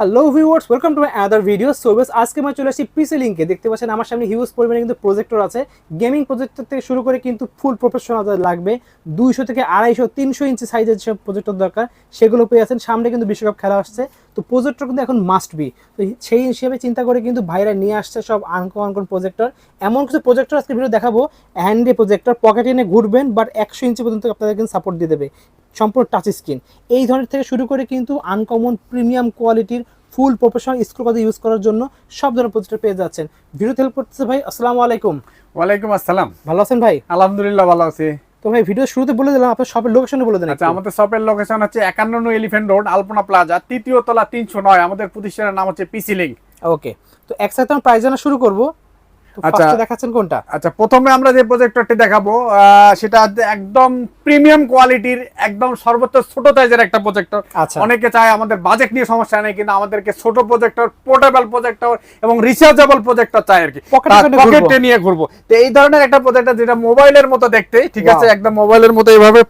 Hello viewers welcome to my other video so base আজকে আমি চলে আসি পিসি লিঙ্কে দেখতে পাচ্ছেন, আমার সামনে হিউজ পরিমাণে কিন্তু প্রজেক্টর আছে। গেমিং প্রজেক্টর থেকে শুরু করে কিন্তু ফুল প্রফেশনাল লাগবে, দুইশো থেকে আড়াইশো, তিনশো ইঞ্চি সাইজের যেসব প্রজেক্টর দরকার, সেগুলো পেয়ে আছেন। সামনে কিন্তু বিশ্বকাপ খেলা আসছে। তো প্রজেক্টর কিন্তু এখন মাস্ট বি তো সেই হিসেবে চিন্তা করে কিন্তু ভাইরা নিয়ে আসছে সব আনকো আনকোন প্রজেক্টর এমন কিছু প্রজেক্টর আজকে ভিডিও দেখাবো। হ্যান্ডে প্রজেক্টর পকেটে এনে ঘুরবেন বাট একশো ইঞ্চি পর্যন্ত আপনাদের কিন্তু সাপোর্ট দিয়ে দেবে। সম্পূর্ণ টাচ স্ক্রিন এই ধরনের থেকে শুরু করে কিন্তু আনকমন প্রিমিয়াম কোয়ালিটির ফুল প্রফেশনাল স্কুল কথা ইউজ করার জন্য সব ধরনের প্রজেক্টর পেয়ে যাচ্ছেন। ভিডিও হেল্প করতেছে ভাই আসসালামু আলাইকুম। ওয়ালাইকুম আসসালাম। ভালো আছেন ভাই? আলহামদুলিল্লাহ ভালো আছি। তো ভাই ভিডিও শুরুতে বলে দিলাম আপনার শপের লোকেশনে বলে দেন আচ্ছা আমাদের শপের লোকেশন হচ্ছে একান্ন এলিফেন্ট রোড আলপনা প্লাজা তৃতীয় তলা তিনশো নয়। আমাদের প্রতিষ্ঠানের নাম হচ্ছে পিসি লিঙ্ক ওকে তো একসাথে আমরা প্রাইস জানা শুরু করব। আচ্ছা। দেখাচ্ছেন কোনটা? আচ্ছা প্রথমে আমরা যে প্রজেক্টরটি দেখাবো সেটা একদম প্রিমিয়াম কোয়ালিটির একদম সর্বোচ্চ ছোট সাইজের একটা প্রজেক্টর আচ্ছা। অনেকে চায় আমাদের বাজেট নিয়ে সমস্যা নেই কিন্তু আমাদেরকে ছোট প্রজেক্টর পোর্টেবল প্রজেক্টর এবং রিচার্জেবল প্রজেক্টর চাই আর কি। পকেটে নিয়ে ঘুরবো। তো এই ধরনের একটা প্রজেক্টর যেটা মোবাইলের মতো দেখতে ঠিক আছে একদম মোবাইলের মতো এইভাবে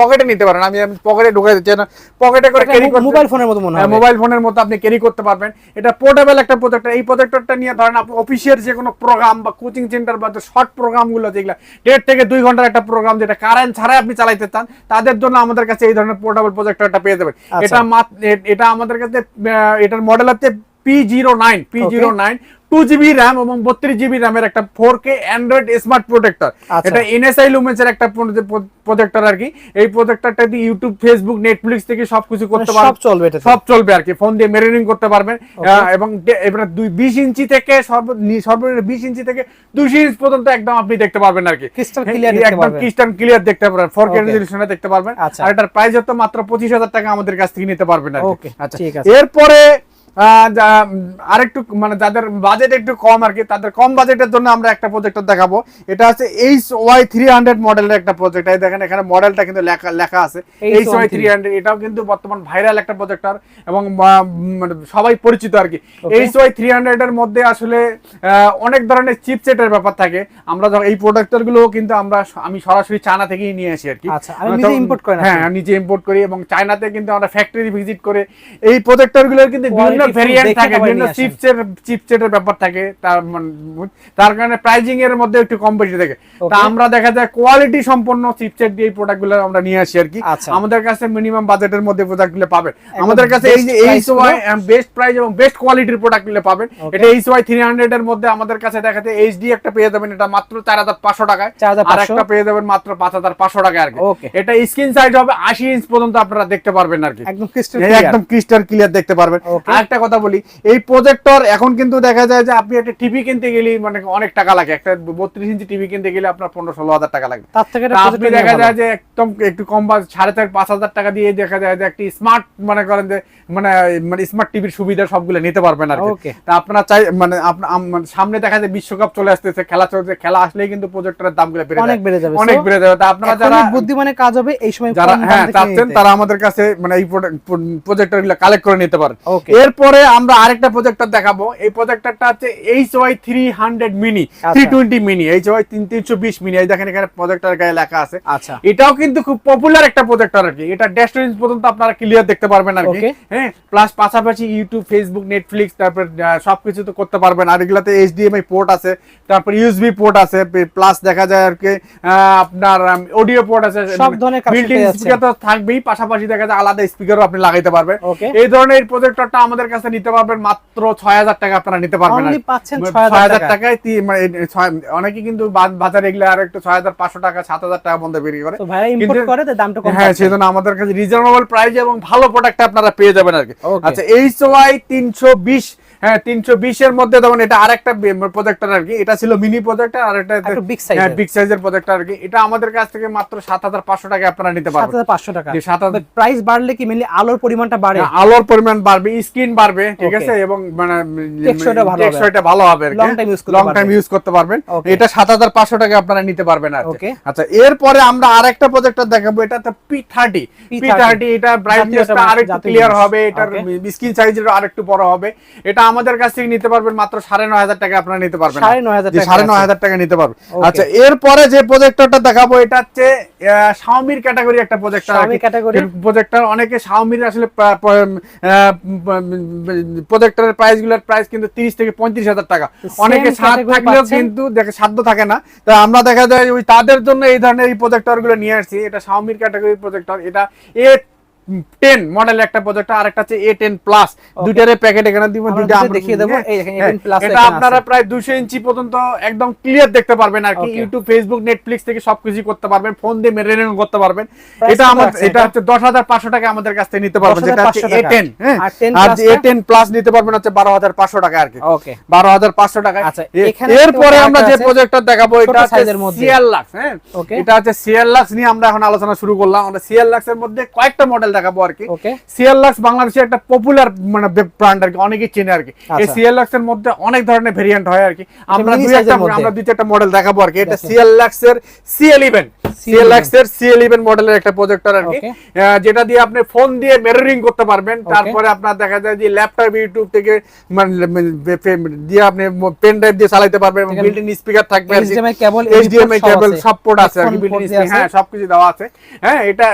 পকেটে নিতে পারেন। আমি পকেটে ঢুকাই দিচ্ছি না পকেটে করে ক্যারি মোবাইল ফোনের মতো মনে হ্যাঁ, হয় মোবাইল ফোনের মতো আপনি ক্যারি করতে পারবেন। এটা পোর্টেবল একটা প্রজেক্টর এই প্রজেক্টরটা নিয়ে ধরেন আপনি অফিসিয়াল যে কোনো প্রোগ্রাম বা কোচিং সেন্টার বা শর্ট প্রোগ্রামগুলো যেগুলো দেড় থেকে দুই ঘণ্টার একটা প্রোগ্রাম যেটা কারেন্ট ছাড়াই আপনি চালাইতে চান তাদের জন্য আমাদের কাছে এই ধরনের পোর্টেবল প্রজেক্টরটা পেয়ে যাবেন আচ্ছা। এটা এটা আমাদের কাছে এটার মডেল হচ্ছে P zero nine P zero nine two GB RAM এবং বত্রিশ জিবি র্যামের একটা four K android smart protector. এটা এনএসআই লুমেন্সের একটা প্রোজেক্টর আর কি। এই প্রোজেক্টরটা দিয়ে ইউটিউব ফেসবুক নেটফ্লিক্স থেকে সবকিছু করতে পারবেন সব চলবে সব চলবে আর কি। ফোন দিয়ে মেরিনিং করতে পারবেন। এবং ডে- দুই বিশ ইঞ্চি থেকে সর্ব সর্বনিম্ন বিশ ইঞ্চি থেকে দুশো ইঞ্চ পর্যন্ত একদম আপনি দেখতে পারবেন আর কি। হ্যাঁ, একদম। ক্লিয়ার দেখতে পারবেন। ফোর কে রেজলিউশনে দেখতে পারবেন। আচ্ছা। আর এটার প্রাইস হতো মাত্র পঁচিশ হাজার টাকা আমাদের কাছ থেকে নিতে পারবেন আর আচ্ছা এরপরে আরেকটু মানে যাদের বাজেট একটু কম আর কি তাদের কম বাজেটের জন্য আমরা একটা প্রজেক্টর দেখাবো। এটা হচ্ছে এইচ ওয়াই থ্রি হান্ড্রেড মডেলের একটা প্রজেক্ট এই দেখেন এখানে মডেলটা কিন্তু লেখা লেখা আছে। এইচ ওয়াই থ্রি হান্ড্রেড এটাও কিন্তু বর্তমান ভাইরাল একটা প্রজেক্টর এবং মানে সবাই পরিচিত আর কি। এইচ ওয়াই থ্রি হান্ড্রেড এর মধ্যে আসলে অনেক ধরনের চিপসেটের ব্যাপার থাকে। আমরা এই প্রোডাক্টরগুলো কিন্তু আমরা আমি সরাসরি চায়না থেকেই নিয়ে আসি আর কি। আচ্ছা, হ্যাঁ নিজে ইম্পোর্ট করি এবং চায়নাতে কিন্তু আমরা ফ্যাক্টরি ভিজিট করে এই প্রজেক্টরগুলোর কিন্তু বিভিন্ন ভেরিয়েন্ট থাকে বিভিন্ন চিপসের চিপসেটের ব্যাপার থাকে তার মানে- তার কারণে প্রাইজিং এর মধ্যে একটু কম বেশি থাকে। তা আমরা দেখা যায় কোয়ালিটি সম্পন্ন চিপসেট দিয়ে এই আমরা নিয়ে আসি আর কি। আচ্ছা। আমাদের কাছে মিনিমাম বাজেটের মধ্যে প্রোডাক্ট পাবেন। আমাদের কাছে এই যে এইচ ওয়াই বেস্ট প্রাইস এবং বেস্ট কোয়ালিটির প্রোডাক্ট পাবেন। এটা এইচ ওয়াই থ্রি হান্ড্রেড এর মধ্যে আমাদের কাছে দেখাতে এইচডি একটা পেয়ে যাবেন এটা মাত্র চার হাজার পাঁচশো টাকায়। আর একটা পেয়ে যাবেন মাত্র পাঁচ হাজার পাঁচশো টাকায় আর কি। এটা স্ক্রিন সাইজ হবে আশি ইঞ্চ পর্যন্ত আপনারা দেখতে পারবেন আর কি। একদম ক্রিস্টাল ক্লিয়ার দেখতে পারবেন। Okay. আরেকটা কথা বলি এই প্রজেক্টর এখন কিন্তু দেখা যায় যে আপনি একটা টিভি কিনতে গেলে মানে অনেক টাকা লাগে। একটা বত্রিশ ইঞ্চি টিভি কিনতে গেলে আপনার পনেরো ষোলো হাজার টাকা লাগবে তার থেকে আপনি দেখা যায় যে একদম একটু কম বা সাড়ে চার পাঁচ হাজার টাকা দিয়ে দেখা যায় যে একটি স্মার্ট মনে করেন যে মানে মানে স্মার্ট টিভির সুবিধা সবগুলো নিতে পারবেন আর তা আপনারা চাই মানে আপনা- আম- মানে সামনে দেখা যায় বিশ্বকাপ চলে আসতেছে খেলা চলছে খেলা আসলেই কিন্তু প্রজেক্টরের দামগুলো বেড়ে অনেক বেড়ে যাবে। অনেক বেড়ে যাবে। তা আপনারা যারা বুদ্ধিমানে কাজ হবে এই সময় যারা হ্যাঁ চাচ্ছেন তারা আমাদের কাছে মানে এই প্রজেক্টরগুলো কালেক্ট করে নিতে পারেন। Okay. এরপরে আমরা আরেকটা প্রজেক্টর দেখাবো। এই প্রজেক্টরটা হচ্ছে H Y three hundred mini. Three twenty mini H Y তিন তিনশো বিশ মিনি এই দেখেন এখানে প্রজেক্টর গায়ে লেখা আছে। আচ্ছা। এটাও কিন্তু খুব পপুলার একটা প্রজেক্টর আর কি। এটা রেঞ্জ পর্যন্ত আপনারা ক্লিয়ার দেখতে পারবেন আর কি। হ্যাঁ প্লাস পাশাপাশি ইউটিউব ফেসবুক নেটফ্লিক্স তারপর সবকিছু তো করতে পারবেন। আর এগুলাতে এইচডিএমআই পোর্ট আছে। তারপর ইউএসবি পোর্ট আছে। প্লাস দেখা যায় আর কি আপনার অডিও পোর্ট আছে। সব ধরনের বিল্ট পেয়ে স্পিকার তো থাকবেই। পাশাপাশি দেখা যায় আলাদা স্পিকারও আপনি লাগাইতে পারবেন। এই ধরনের প্রজেক্টরটা আমাদের কাছে নিতে পারবেন মাত্র ছয় হাজার টাকা আপনারা নিতে পারবেন ছয় মানে 6,000 6,000 টাকায়। মানে ছয়- অনেকে কিন্তু বাজারে এগুলো আর একটু ছয় হাজার পাঁচশো টাকা সাত হাজার টাকা বন্ধ বিক্রি করে হ্যাঁ সেজন্য আমাদের কাছে রিজনেবল প্রাইস এবং ভালো প্রোডাক্ট আপনারা পেয়ে যাবেন আর কি. আচ্ছা এইচ ওয়াই তিনশো বিশ হ্যাঁ তিনশো বিশের মধ্যে যেমন এটা আরেকটা প্রজেক্টর আর কি। এটা ছিল মিনি প্রজেক্টর আর এটা একটু big হ্যাঁ বিগ সাইজের প্রজেক্টর আর কি। এটা আমাদের কাছ থেকে মাত্র সাত হাজার পাঁচশো টাকা আপনারা নিতে পারবেন। 7,500 টাকা। 7,000 প্রাইস বাড়লে কি মেনলি আলোর পরিমাণটা বাড়ে? হ্যাঁ, আলোর পরিমাণ বাড়বে স্ক্রিন বাড়বে ঠিক আছে? এবং মানে টেকসইটা ভালো হবে। টেকসইটা ভালো হবে Long time use করতে লং টাইম ইউজ করতে পারবেন। এটা সাত হাজার পাঁচশো টাকা আপনারা নিতে পারবেন আর আচ্ছা এরপরে আমরা আরেকটা প্রজেক্টর দেখাবো। এটা P thirty P P30 thirty এটা ব্রাইটনেসটা আরেকটু ক্লিয়ার হবে। এটার স্ক্রিন সাইজের আরেকটু বড় হবে। এটা আমাদের কাছ থেকে নিতে পারবেন মাত্র সাড়ে নয় হাজার টাকা আপনারা নিতে পারবেন। সাড়ে নয় হাজার টাকা নিতে পারবেন। আচ্ছা এরপরে যে প্রজেক্টরটা দেখাবো এটা হচ্ছে শাওমির ক্যাটাগরি একটা প্রজেক্টর category? প্রজেক্টর অনেকে শাওমির আসলে প্রজেক্টরের প্রাইসগুলোর প্রাইস কিন্তু তিরিশ থেকে পঁয়ত্রিশ হাজার টাকা। অনেকে সাত থাকলেও কিন্তু দেখে সাধ্য থাকে না। তো আমরা দেখা যায় ওই তাদের জন্য এই ধরনের এই প্রজেক্টরগুলো নিয়ে আসছি। এটা শাওমির ক্যাটাগরি প্রজেক্টর এটা এ টেন মডেল একটা প্রজেক্টর আর একটা হচ্ছে এ টেন প্লাস দুইটারে প্যাকেট এখানে দিব দুইটা আমরা- দেখিয়ে দেবো। হ্যাঁ, হ্যাঁ, 18 plus এটা আপনারা প্রায় দুশো ইঞ্চি পর্যন্ত একদম ক্লিয়ার দেখতে পারবেন আর কি। ইউটিউব ফেসবুক নেটফ্লিক্স থেকে সবকিছু করতে পারবেন। ফোন দিয়ে মেরেনিং করতে পারবেন। এটা এটা? হচ্ছে দশ হাজার পাঁচশো টাকা আমাদের কাছ থেকে নিতে পারবেন। যেটা হচ্ছে এ টেন হ্যাঁ। আর 10 আর plus এ টেন প্লাস নিতে পারবেন হচ্ছে বারো হাজার পাঁচশো টাকা আর কি। বারো হাজার পাঁচশো টাকায় আচ্ছা, এরপরে আমরা যে আছে, প্রজেক্টর দেখাবো এটা। সিএল লাক্স হ্যাঁ। এটা হচ্ছে সিএল লাক্স নিয়ে আমরা এখন আলোচনা শুরু করলাম। আমরা সিএল লাক্স এর মধ্যে কয়েকটা মডেল দেখাবো আর কি। সিএল লাক্স বাংলাদেশের একটা পপুলার মানে ব্র্যান্ড আর কি অনেকেই চেনে আর কি। এই আচ্ছা। সিএল লাক্স এর মধ্যে অনেক ধরনের ভেরিয়েন্ট হয় আর কি। আমরা দুই একটা আমরা দুই চারটা মডেল দেখাবো আর কি। এটা। সিএল লাক্স এর সি ইলেভেন সিএল লাক্স এর সি ইলেভেন মডেলের একটা প্রজেক্টর আর কি। যেটা দিয়ে আপনি ফোন দিয়ে মিররিং করতে পারবেন। তারপরে আপনার দেখা যায় যে ল্যাপটপ ইউটিউব থেকে মানে দিয়ে আপনি পেন ড্রাইভ দিয়ে চালাতে পারবেন এবং বিল্ট ইন স্পিকার থাকবে আর কি। HDMI cable, HDMI কেবল। সব পোর্ট আছে। আর কি দেয়া speaker, হ্যাঁ সবকিছু দেওয়া আছে। হ্যাঁ এটা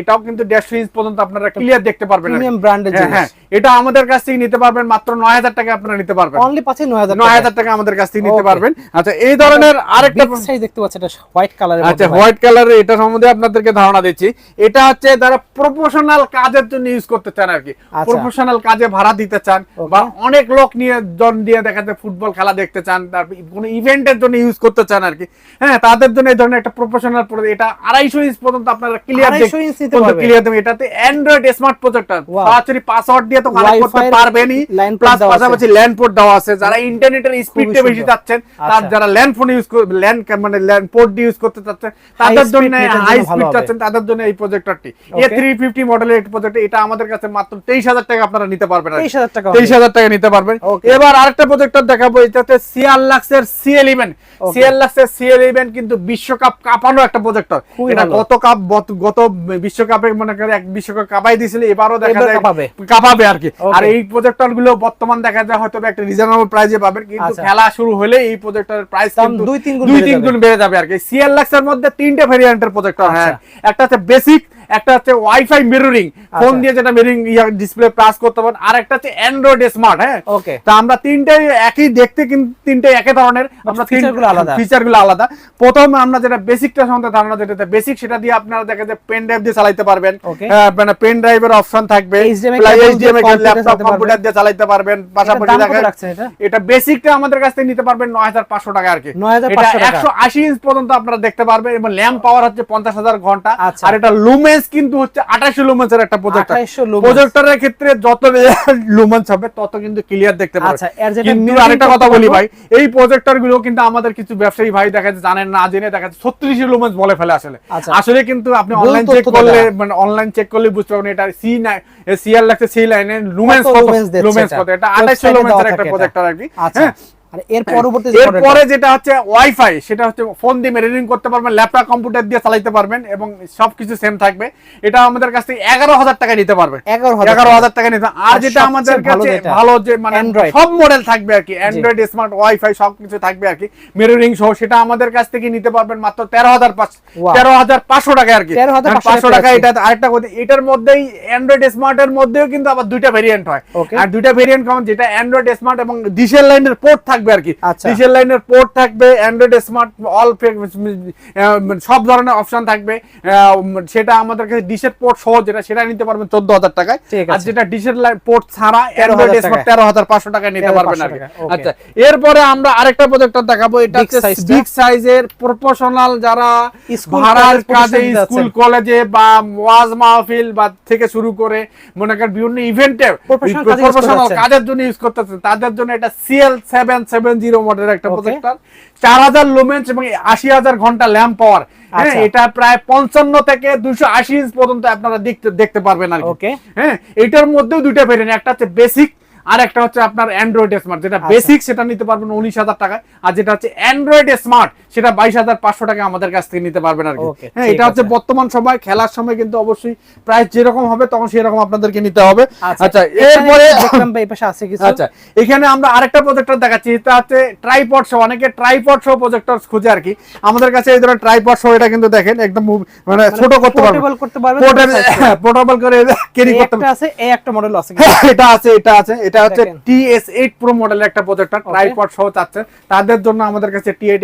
এটাও কিন্তু দেড়শো ইঞ্চ পর্যন্ত আপনারা ক্লিয়ার দেখতে পারবেন প্রিমিয়াম ব্র্যান্ডের হ্যাঁ, জিনিস। হ্যাঁ এটা আমাদের কাছ থেকে নিতে পারবেন মাত্র নয় হাজার টাকা আপনারা নিতে পারবেন। অনলি পাচ্ছেন নয় হাজার নয় হাজার টাকা আমাদের কাছ থেকে নিতে পারবেন। আচ্ছা এই ধরনের আরেকটা সাইজ দেখতে পাচ্ছেন এটা হোয়াইট কালারের আচ্ছা হোয়াইট কালারের এটা সম্বন্ধে আপনাদেরকে ধারণা দিচ্ছি। এটা হচ্ছে যারা প্রফেশনাল কাজের জন্য ইউজ করতে চান আর কি। আচ্ছা। প্রফেশনাল কাজে ভাড়া দিতে চান বা অনেক লোক নিয়ে জন দিয়ে দেখা যায় ফুটবল খেলা দেখতে চান তারপর কোনো ইভেন্টের জন্য ইউজ করতে চান আর কি। হ্যাঁ তাদের জন্য এই ধরনের একটা প্রফেশনাল এটা আড়াইশো ইঞ্চ পর্যন্ত আপনারা ক্লিয়ার 250 ইঞ্চ ক্লিয়ার দেবেন। এটাতে অ্যান্ড্রয়েড স্মার্ট প্রজেক্টর. সরাসরি পাসওয়ার্ড দিয়ে তো কানেক্ট করতে পারবেনই প্লাস পাশাপাশি ল্যান্ড পোর্ট দেওয়া আছে। যারা ইন্টারনেটের স্পিডটা বেশি চাচ্ছেন তার আচ্ছা। যারা ল্যান্ড ফোন ইউজ ল্যান্ড মানে ল্যান্ড পোর্ট ইউজ করতে চাচ্ছেন তাদের জন্য হাই স্পিড চাচ্ছেন তাদের জন্য এই প্রজেক্টরটি এ থ্রি ফিফটি মডেলের প্রজেক্ট এটা আমাদের কাছে মাত্র তেইশ হাজার টাকা আপনারা নিতে পারবেন আর কি। 23,000 টাকা তেইশ হাজার টাকা নিতে পারবেন। এবার আরেকটা প্রজেক্টর দেখাবো সিআর লাক্সের সি ইলেভেন. সিআর লাক্সের সি ইলেভেন কিন্তু বিশ্বকাপ কাঁপানো একটা প্রজেক্টর এটা গত কাপ গত- বিশ্বকাপে মনে করে এক বিশ্বকাপ কাপাই দিয়েছিল এবারও দেখা যায় কাঁপাবে। আর কি আর এই প্রজেক্টরগুলো বর্তমান দেখা যায় হয়তো একটা রিজনেবল প্রাইসে পাবেন কিন্তু আচ্ছা। খেলা শুরু হলে এই প্রজেক্টরের প্রাইস দুই তিন গুণ দুই বেড়ে যাবে। বেড়ে যাবে আর কি সিএল লাক্সের মধ্যে তিনটে ভেরিয়েন্টের প্রজেক্টর হ্যাঁ আচ্ছা। একটা হচ্ছে বেসিক একটা হচ্ছে ওয়াইফাই মিররিং ফোন আচ্ছা। দিয়ে যেটা মিররিং ডিসপ্লে প্লাস করতে পারেন আর একটা হচ্ছে অ্যান্ড্রয়েড স্মার্ট হ্যাঁ Okay. তা আমরা তিনটাই একই দেখতে কিন্তু তিনটে একই ধরনের আমরা feature গুলো আলাদা। ফিচারগুলো আলাদা প্রথম আমরা যেটা বেসিকটা সম্বন্ধে ধারণা যেটা বেসিক সেটা দিয়ে আপনারা দেখা যায় পেন ড্রাইভ দিয়ে চালাতে পারবেন মানে পেন ড্রাইভের অপশন থাকবে দিয়ে ল্যাপটপ কম্পিউটার দিয়ে চালাতে পারবেন পাশাপাশি এটা? এটা বেসিকটা আমাদের কাছ থেকে নিতে পারবেন নয় হাজার পাঁচশো টাকা আর কি 9,500 টাকা। একশো আশি ইঞ্চ পর্যন্ত আপনারা দেখতে পারবেন এবং ল্যাম্প পাওয়ার হচ্ছে পঞ্চাশ হাজার ঘণ্টা আচ্ছা। আর এটা লুমেন্স কিন্তু হচ্ছে আঠাশশো লুমেন্সের একটা প্রজেক্টর 2800 lumens। প্রজেক্টরের ক্ষেত্রে যত লুমেন্স হবে তত কিন্তু ক্লিয়ার দেখতে পারবেন আচ্ছা, এর কিন্তু আরেকটা কথা বলি ভাই এই প্রজেক্টরগুলো কিন্তু আমাদের কিছু ব্যবসায়ী ভাই দেখা যাচ্ছে জানেন না জেনে দেখা যাচ্ছে ছত্রিশ লুমেন্স বলে ফেলে আসলে। আচ্ছা। আসলে কিন্তু আপনি অনলাইন চেক করলে মানে অনলাইন চেক করলে বুঝতে পারবেন এটা সি নাই সিআর লাগছে সি লাইনে লুমেন্স কত লুমেন্স কত? এটা আঠাশশো লুমেন্সের একটা। প্রজেক্টর আর কি। আচ্ছা। হ্যাঁ? আর এর পরবর্তী এরপরে যেটা হচ্ছে ওয়াইফাই সেটা হচ্ছে ফোন দিয়ে মেরিনিং করতে পারবেন ল্যাপটপ কম্পিউটার দিয়ে চালাতে পারবেন এবং সবকিছু সেম থাকবে। এটা আমাদের কাছ থেকে এগারো হাজার টাকা নিতে পারবেন। এগারো হাজার টাকা। নিতে আর আর যেটা আমাদের কাছে ভালো যে মানে সব মডেল থাকবে আর কি। অ্যান্ড্রয়েড স্মার্ট ওয়াইফাই সবকিছু থাকবে আর কি। মিররিং সহ সেটা আমাদের কাছ থেকে নিতে পারবেন মাত্র তেরো হাজার তেরো হাজার পাঁচশো টাকা আর কি। 13,500 পাঁচশো টাকা টাকা এটা আরেকটা কথা এটার মধ্যেই অ্যান্ড্রয়েড স্মার্টের মধ্যেও কিন্তু আবার দুইটা ভেরিয়েন্ট হয়। আর দুইটা ভেরিয়েন্ট যেটা অ্যান্ড্রয়েড স্মার্ট এবং ডিসেল লাইনের পোর্ট থাকবে আর কি। আচ্ছা। ডিসেল লাইনের পোর্ট থাকবে অ্যান্ড্রয়েড স্মার্ট অল সব ধরনের অপশন থাকবে। সেটা আমাদের কাছে ডিসের পোর্ট সহ যেটা সেটা নিতে পারবেন চোদ্দ হাজার টাকায়। আর যেটা লাইন পোর্ট ছাড়া অ্যান্ড্রয়েড স্মার্ট তেরো হাজার পাঁচশো টাকায় নিতে পারবেন আর আচ্ছা এরপরে আমরা আরেকটা প্রজেক্টর দেখাবো। এটা হচ্ছে। বিগ সাইজের প্রফেশনাল যারা ভাড়ার কাজে স্কুল কলেজে বা ওয়াজ মাহফিল বা থেকে শুরু করে মনে করেন বিভিন্ন ইভেন্টে প্রফেশনাল কাজের জন্য ইউজ করতেছেন তাদের জন্য এটা সিএল সেভেন সেভেন জিরো মডেলের একটা প্রজেক্টর চার হাজার লুমেন্স এবং আশি হাজার ঘণ্টা ল্যাম্প পাওয়ার হ্যাঁ আচ্ছা। এটা প্রায় পঞ্চান্ন থেকে দুশো আশি ইঞ্চ পর্যন্ত আপনারা দেখতে দেখতে পারবেন আর কি। হ্যাঁ এটার মধ্যেও দুইটা ভেরিয়েন্ট একটা হচ্ছে বেসিক আর একটা হচ্ছে আপনার অ্যান্ড্রয়েড স্মার্ট যেটা আচ্ছা। বেসিক সেটা নিতে পারবেন উনিশ হাজার টাকায়। আর যেটা হচ্ছে অ্যান্ড্রয়েড স্মার্ট সেটা বাইশ হাজার পাঁচশো টাকা আমাদের কাছ থেকে নিতে পারবেন আর কি। হ্যাঁ এটা হচ্ছে বর্তমান সময় খেলার সময় কিন্তু অবশ্যই প্রাইস যেরকম হবে তখন সেরকম আপনাদেরকে নিতে হবে। আচ্ছা এরপরে এই পাশে আছে কিছু। আচ্ছা এখানে আমরা আরেকটা প্রজেক্টর দেখাচ্ছি এটা হচ্ছে ট্রাইপড সহ অনেকে ট্রাইপড সহ প্রজেক্টর খুঁজে আর কি। আমাদের কাছে এই ধরনের ট্রাইপড সহ এটা কিন্তু দেখেন একদম মানে ছোট করতে পারবেন। পোর্টেবল করতে পারবেন পোর্টেবল করে। ক্যারি করতে একটা আছে এই একটা মডেল আছে। এটা আছে এটা আছে এটা হচ্ছে দেখেন। টিএস এইট প্রো মডেলের একটা প্রজেক্টর ট্রাইপড সহ চাচ্ছে। তাদের জন্য আমাদের কাছে টি এইট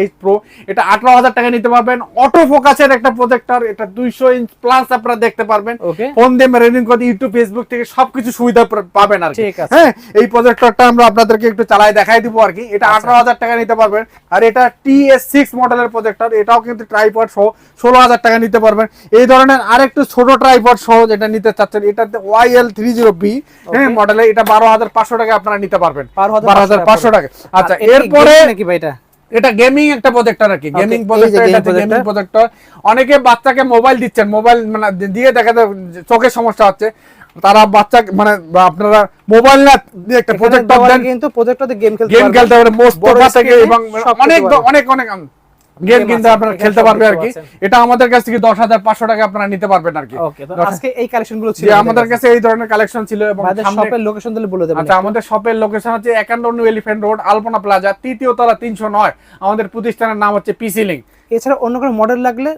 এইট প্রো এটা আঠারো হাজার টাকা নিতে পারবেন। অটো ফোকাসের একটা প্রজেক্টর এটা দুইশো ইঞ্চ প্লাস আপনারা দেখতে পারবেন। ফোন দিয়ে রেডিং করে ইউটিউব ফেসবুক থেকে সবকিছু সুবিধা পাবেন আর কি। হ্যাঁ এই প্রজেক্টরটা আমরা আপনাদেরকে একটু চালাই দেখাই দিব আর কি। এটা আচ্ছা। আঠারো হাজার টাকা নিতে পারবেন। আর এটা টিএস সিক্স মডেলের প্রজেক্টর এটাও কিন্তু ট্রাইপড সহ ষোলো হাজার টাকা নিতে পারবেন। এই ধরনের আরেকটু ছোট ট্রাইপড সহ যেটা নিতে চাচ্ছেন এটাতে Y L three zero B হ্যাঁ. মডেলে এটা বারো হাজার পাঁচশো টাকা আপনারা নিতে পারবেন। বারো হাজার পাঁচশো টাকা আচ্ছা এরপরে নাকি ভাই এটা? এটা গেমিং একটা প্রজেক্টর আর কি। গেমিং প্রজেক্টর এটা গেমিং। প্রজেক্টর অনেকে বাচ্চাকে মোবাইল দিচ্ছেন মোবাইল মানে দিয়ে দেখা যায় চোখের সমস্যা হচ্ছে। তারা বাচ্চা মানে আপনারা মোবাইল না দিয়ে একটা প্রজেক্টর দেন। কিন্তু প্রজেক্টরে গেম খেলতে গেম খেলতে পারে বড় থেকে এবং অনেক অনেক অনেক গেম কিন্তু আপনারা খেলতে পারবে আর কি। এটা আমাদের কাছ থেকে দশ হাজার পাঁচশো টাকা আপনারা নিতে পারবেন আর কি। ওকে তো আজকে এই কালেকশনগুলো ছিল আমাদের কাছে। এই ধরনের কালেকশন ছিল এবং শপের লোকেশন দিলে বলে দেবেন আচ্ছা আমাদের শপের লোকেশন হচ্ছে একান্ন new elephant road Alpana plaza তৃতীয় তলা তিনশো নয়। আমাদের প্রতিষ্ঠানের নাম হচ্ছে পিসি লিঙ্ক এছাড়া অন্য কোনো মডেল লাগলে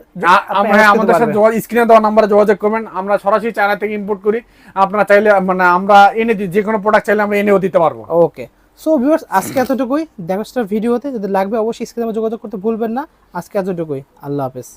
আমরা আমাদের সাথে। স্ক্রিনে দেওয়া নাম্বারে যোগাযোগ করবেন। আমরা সরাসরি চায়না থেকে ইম্পোর্ট করি। আপনারা চাইলে মানে আমরা এনে দিই যে কোনো প্রোডাক্ট চাইলে আমরা এনেও দিতে পারব। ওকে সো ভিউয়ার্স আজকে এতটুকুই। দেখা ভিডিওতে। যদি লাগবে, অবশ্যই স্ক্রিনে যোগাযোগ করতে ভুলবেন না। আজকে এতটুকুই। আল্লাহ হাফেজ।